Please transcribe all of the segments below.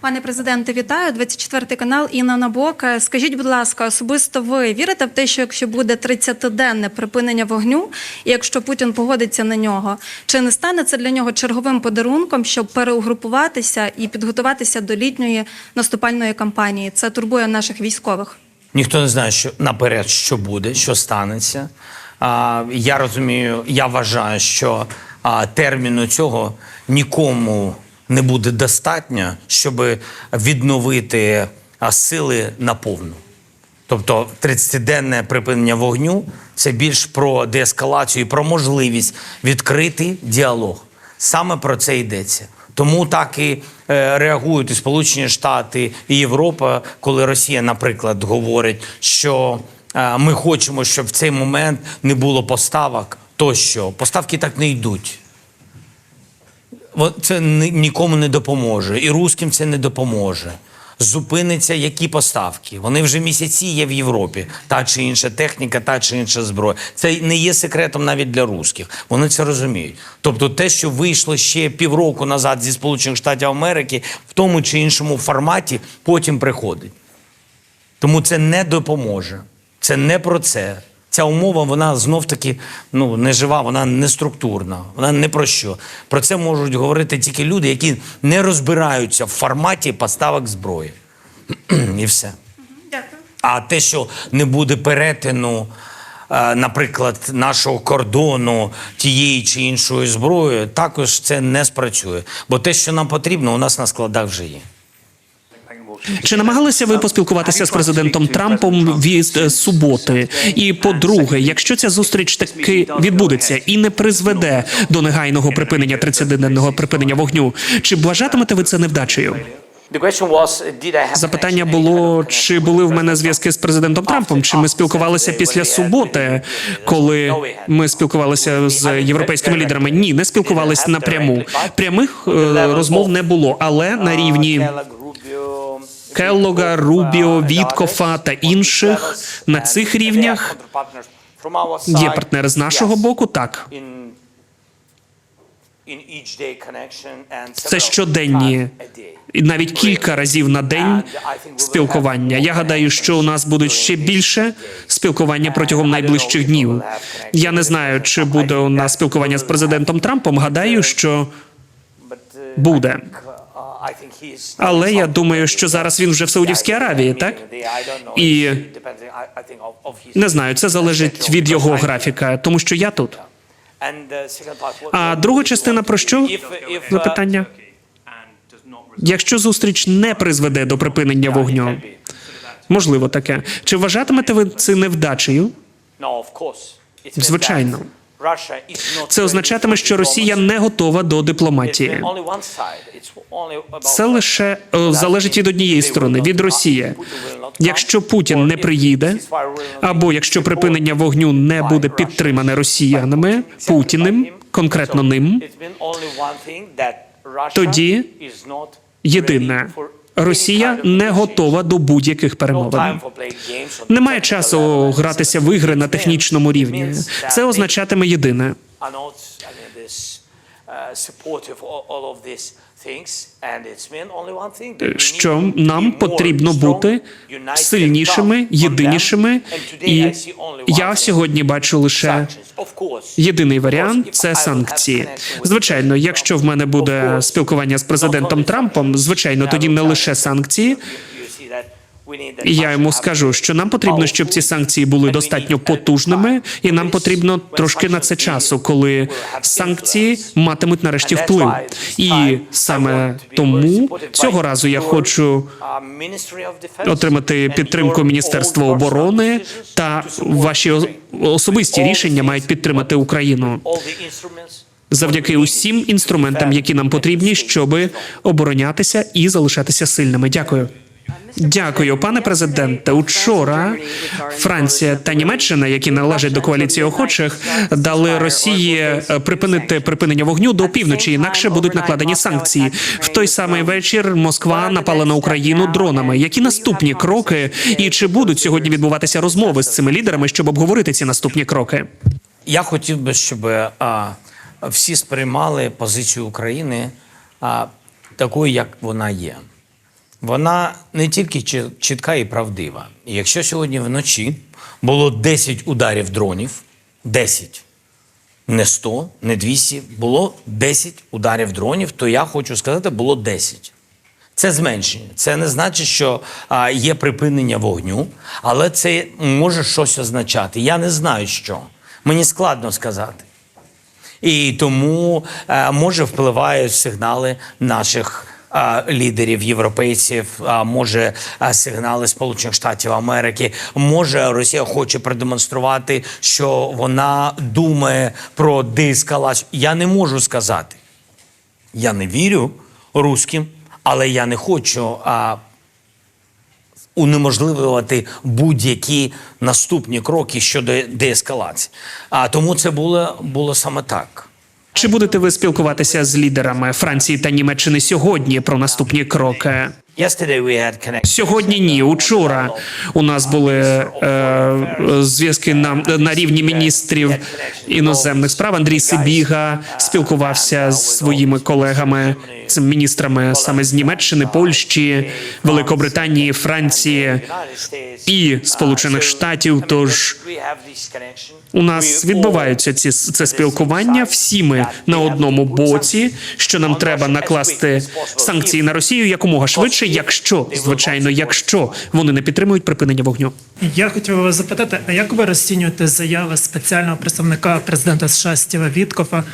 Пане президенте, вітаю. 24 канал Інна Набок. Скажіть, будь ласка, особисто ви вірите в те, що якщо буде 30-денне припинення вогню, і якщо Путін погодиться на нього, чи не стане це для нього черговим подарунком, щоб переугрупуватися і підготуватися до літньої наступальної кампанії? Це турбує наших військових. Ніхто не знає, що наперед що буде, що станеться. А, я розумію, я вважаю, що а, терміну цього нікому не буде достатньо, щоб відновити сили наповну. Тобто 30-денне припинення вогню це більш про деескалацію і про можливість відкрити діалог. Саме про це йдеться. Тому так і е, реагують і Сполучені Штати і Європа, коли Росія, наприклад, говорить, що е, ми хочемо, щоб в цей момент не було поставок, тощо поставки так не йдуть. Це нікому не допоможе, і русським це не допоможе. Зупиниться які поставки. Вони вже місяці є в Європі. Та чи інша техніка, та чи інша зброя. Це не є секретом навіть для русських. Вони це розуміють. Тобто, те, що вийшло ще півроку назад зі Сполучених Штатів Америки, в тому чи іншому форматі, потім приходить. Тому це не допоможе. Це не про це. Ця умова, вона знов таки ну, не жива, вона не структурна, вона не про що. Про це можуть говорити тільки люди, які не розбираються в форматі поставок зброї. І все. Дякую. А те, що не буде перетину, е, наприклад, нашого кордону тієї чи іншої зброї, також це не спрацює. Бо те, що нам потрібно, у нас на складах вже є. Чи намагалися ви поспілкуватися з президентом Трампом від е, суботи? І по-друге, якщо ця зустріч таки відбудеться і не призведе до негайного припинення 30-денного припинення вогню, чи вважатимете ви це невдачею? Запитання було, чи були в мене зв'язки з президентом Трампом? Чи ми спілкувалися після суботи, коли ми спілкувалися з європейськими лідерами? Ні, не спілкувалися напряму. Прямих е, розмов не було, але на рівні Келлога, Рубіо, Віткофа та інших на цих рівнях є партнери з нашого боку. Так, це щоденні навіть кілька разів на день спілкування. Я гадаю, що у нас будуть ще більше спілкування протягом найближчих днів. Я не знаю, чи буде у нас спілкування з президентом Трампом. Гадаю, що буде. Але я думаю, що зараз він вже в Саудівській Аравії, так? І не знаю, це залежить від його графіка, тому що я тут. А друга частина про що? Запитання. Якщо зустріч не призведе до припинення вогню, можливо таке. Чи вважатимете ви це невдачею? Звичайно. Це означатиме, що Росія не готова до дипломатії. Це лише е, залежить від однієї сторони від Росії. Якщо Путін не приїде, або якщо припинення вогню не буде підтримане росіянами, Путіним, конкретно ним, тоді єдине Росія не готова до будь-яких перемовин. Немає часу гратися в ігри на технічному рівні. Це означатиме єдине. Що нам потрібно бути сильнішими, єдинішими, І я сьогодні бачу лише єдиний варіант це санкції. Звичайно, якщо в мене буде спілкування з президентом Трампом, звичайно, тоді не лише санкції. І я йому скажу, що нам потрібно, щоб ці санкції були достатньо потужними, і нам потрібно трошки на це часу, коли санкції матимуть нарешті вплив. І саме тому цього разу я хочу отримати підтримку Міністерства оборони та ваші особисті рішення мають підтримати Україну завдяки усім інструментам, які нам потрібні, щоб оборонятися і залишатися сильними. Дякую. Дякую, пане президенте. Учора Франція та Німеччина, які належать до коаліції охочих, дали Росії е, припинити припинення вогню до півночі, інакше будуть накладені санкції. В той самий вечір Москва напала на Україну дронами. Які наступні кроки, і чи будуть сьогодні відбуватися розмови з цими лідерами, щоб обговорити ці наступні кроки? Я хотів би, щоб а, всі сприймали позицію України а, такою, як вона є. Вона не тільки чітка і правдива. Якщо сьогодні вночі було 10 ударів дронів, 10, не 100, не 200, було 10 ударів дронів, то я хочу сказати, було 10. Це зменшення. Це не значить, що а, є припинення вогню, але це може щось означати. Я не знаю, що. Мені складно сказати. І тому е, може впливають сигнали наших лідерів, європейців, може сигнали Сполучених Штатів Америки. Може Росія хоче продемонструвати, що вона думає про деескалацію. Я не можу сказати. Я не вірю руським, але я не хочу а, унеможливлювати будь-які наступні кроки щодо деескалації. А тому це було, було саме так. Чи будете ви спілкуватися з лідерами Франції та Німеччини сьогодні про наступні кроки? Сьогодні ні. Учора у нас були е, зв'язки на, на рівні міністрів іноземних справ. Андрій Сибіга спілкувався з своїми колегами, міністрами саме з Німеччини, Польщі, Великобританії, Франції і Сполучених Штатів. Тож у нас відбуваються ці це спілкування. Всі ми на одному боці, що нам треба накласти санкції на Росію якомога швидше, якщо звичайно, якщо вони не підтримують припинення вогню. Я хотів вас запитати, а як ви розцінюєте заяви спеціального представника президента США Стіва Віткофа,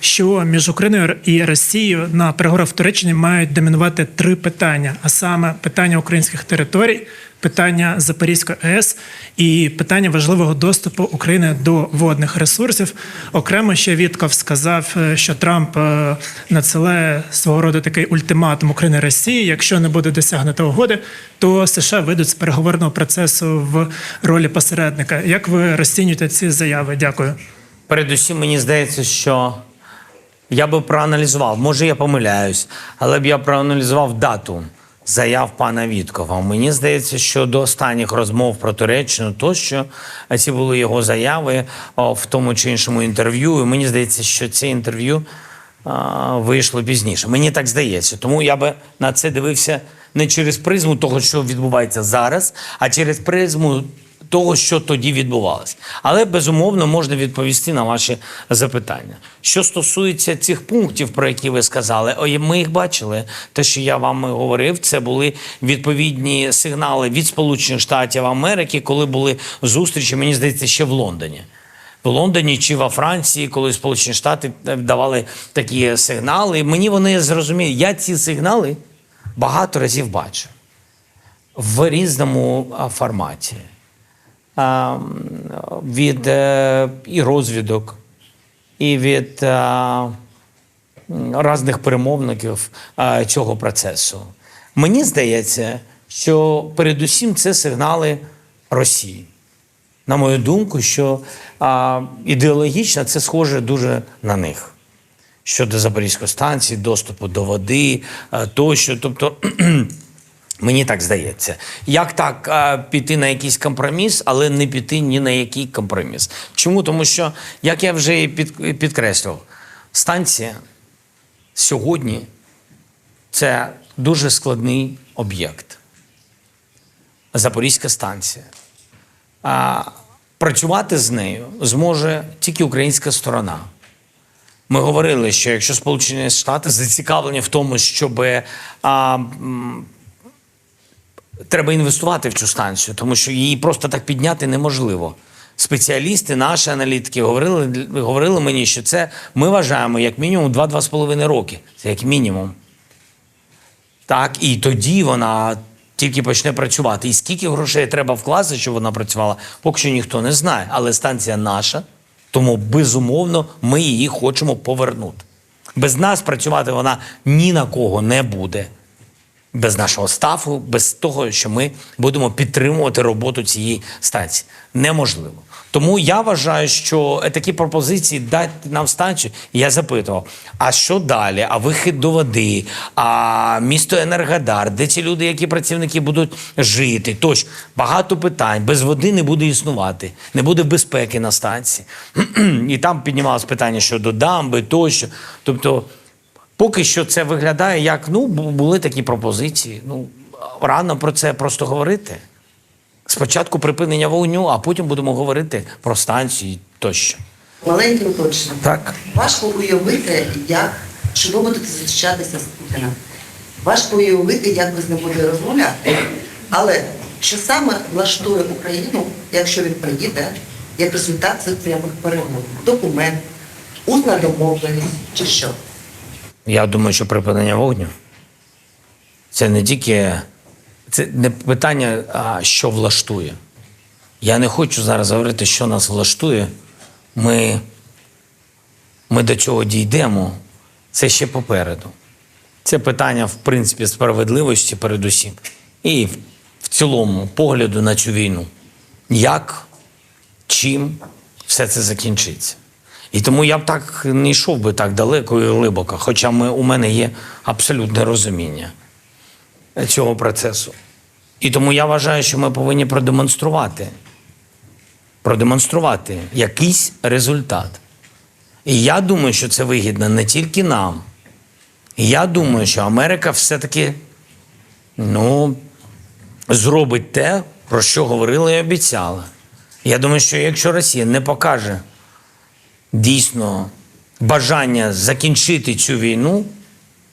що між Україною і Росією на переговорах в Туреччині мають домінувати три питання: а саме питання українських територій, питання Запорізької АЕС і питання важливого доступу України до водних ресурсів. Окремо ще Вітков сказав, е, що Трамп е, надсилає свого роду такий ультиматум України Росії. Якщо не буде досягнуто угоди, то США вийдуть з переговорного процесу в ролі посередника. Як ви розцінюєте ці заяви? Дякую. Передусім, мені здається, що я би проаналізував, може я помиляюсь, але б я проаналізував дату заяв пана Віткова. Мені здається, що до останніх розмов про Туреччину тощо ці були його заяви в тому чи іншому інтерв'ю. І мені здається, що це інтерв'ю вийшло пізніше. Мені так здається. Тому я би на це дивився не через призму того, що відбувається зараз, а через призму того, що тоді відбувалося. Але безумовно можна відповісти на ваші запитання. Що стосується цих пунктів, про які ви сказали, ми їх бачили. Те, що я вам говорив, це були відповідні сигнали від Сполучених Штатів Америки, коли були зустрічі, мені здається, ще в Лондоні. В Лондоні чи во Франції, коли Сполучені Штати давали такі сигнали. Мені вони зрозуміли. Я ці сигнали багато разів бачив в різному форматі. Від е, і розвідок, і від різних перемовників цього процесу. Мені здається, що передусім це сигнали Росії. На мою думку, що а, ідеологічно це схоже дуже на них щодо Запорізької станції, доступу до води е, тощо. Тобто, мені так здається. Як так е, піти на якийсь компроміс, але не піти ні на який компроміс? Чому? Тому що, як я вже і під, підкреслював, станція сьогодні це дуже складний об'єкт. Запорізька станція. А, працювати з нею зможе тільки українська сторона. Ми говорили, що якщо Сполучені Штати зацікавлені в тому, щоб а, треба інвестувати в цю станцію, тому що її просто так підняти неможливо. Спеціалісти, наші аналітики говорили, говорили мені, що це ми вважаємо як мінімум 2-2,5 роки. Це як мінімум. Так, і тоді вона тільки почне працювати. І скільки грошей треба вкласти, щоб вона працювала, поки що ніхто не знає. Але станція наша, тому безумовно ми її хочемо повернути. Без нас працювати вона ні на кого не буде. Без нашого стафу, без того, що ми будемо підтримувати роботу цієї станції. Неможливо. Тому я вважаю, що такі пропозиції дати нам станцію. Я запитував: а що далі? А вихід до води, а місто Енергодар, де ці люди, які працівники будуть жити? Тощо багато питань. Без води не буде існувати, не буде безпеки на станції. І там піднімалось питання щодо дамби тощо. Тобто, Поки що це виглядає як ну були такі пропозиції. Ну рано про це просто говорити. Спочатку припинення вогню, а потім будемо говорити про станції тощо. Маленьке уточнення. Так. Важко уявити, як що ви будете зустрічатися з Путіним. Важко уявити, як ви з ним будете розмовляти. Але що саме влаштує Україну, якщо він приїде, як результат цих прямих переговорів? Документ, усна домовленість чи що? Я думаю, що припинення вогню це не тільки це не питання, а що влаштує. Я не хочу зараз говорити, що нас влаштує. Ми, ми до цього дійдемо. Це ще попереду. Це питання, в принципі, справедливості передусім. І в, цілому погляду на цю війну. Як, чим все це закінчиться. І тому я б так не йшов би так далеко і глибоко, хоча ми, у мене є абсолютне розуміння цього процесу. І тому я вважаю, що ми повинні продемонструвати, продемонструвати якийсь результат. І я думаю, що це вигідно не тільки нам. І я думаю, що Америка все-таки ну, зробить те, про що говорила і обіцяла. Я думаю, що якщо Росія не покаже дійсно бажання закінчити цю війну,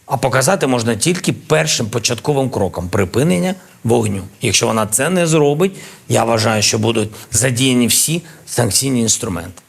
а показати можна тільки першим початковим кроком припинення вогню. Якщо вона це не зробить, я вважаю, що будуть задіяні всі санкційні інструменти.